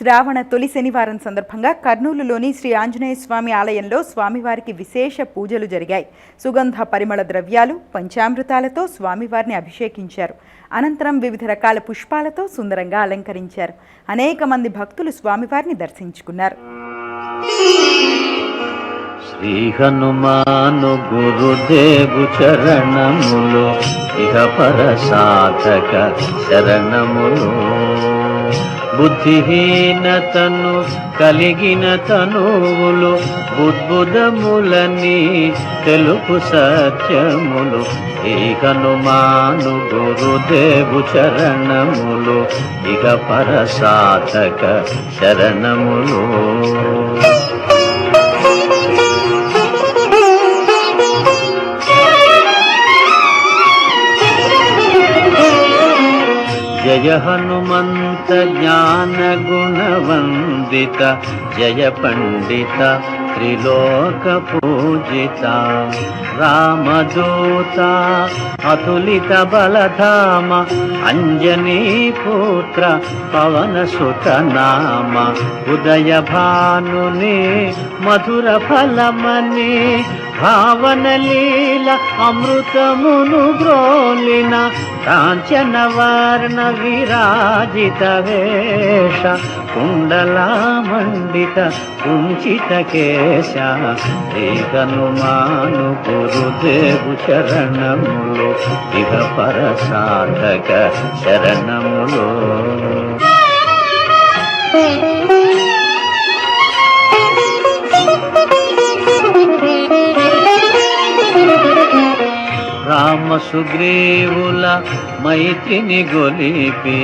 శ్రావణ తొలి శనివారం సందర్భంగా కర్నూలులోని శ్రీ ఆంజనేయ స్వామి ఆలయంలో స్వామివారికి విశేష పూజలు జరిగాయి. సుగంధ పరిమళ ద్రవ్యాలు పంచామృతాలతో స్వామివారిని అభిషేకించారు. అనంతరం వివిధ రకాల పుష్పాలతో సుందరంగా అలంకరించారు. అనేక మంది భక్తులు స్వామివారిని దర్శించుకున్నారు. శ్రీ హనుమాను గురుదేవు చరణములు ఇహ పర సాధక శరణములు బుద్ధిహీనతను కలిగిన తనువులు బుద్బుదములని తెలుపు సత్యములు శ్రీ గురుదేవు చరణములు ఇక పరసాధక శరణములు జయ హనుమంత జ్ఞాన గుణవందిత జయ పండిత త్రిలోక పూజిత రామదూత అతులిత బలధామ అంజనీ పుత్ర పవన సుత ఉదయ భానుని మధుర ఫలమని భావన లీల అమృతమును గ్రోలిన కాంచన వర్ణ విరాజిత వేష కుండలామండిత కుంచిత కేశ శ్రీ హనుమాను గురుదేవు శరణములు ఇహ పర సాధక శరణములు. రామ సుగ్రీవుల మైత్రిని గొలిపి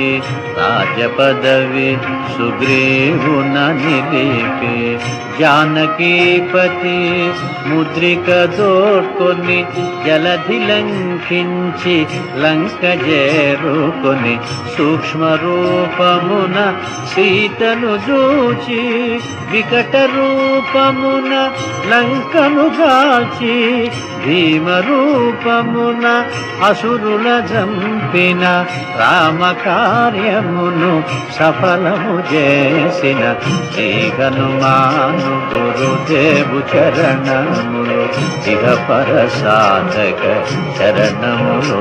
రాజ పదవి సుగ్రీవున నిలిపి. జానకీపతి ముద్రిక దోడ్కొని జలధి లంకించి లంక చేరుకొని సూక్ష్మ రూపమున సీతను చూచి వికట రూపమున లంకను దాచి భీమ రూపమున అసురుల జంపిన రామ కార్యమును సఫలము చేసిన శ్రీహనుమాను గురుదేవు చరణములు ఇహ పర సాధక చరణములు.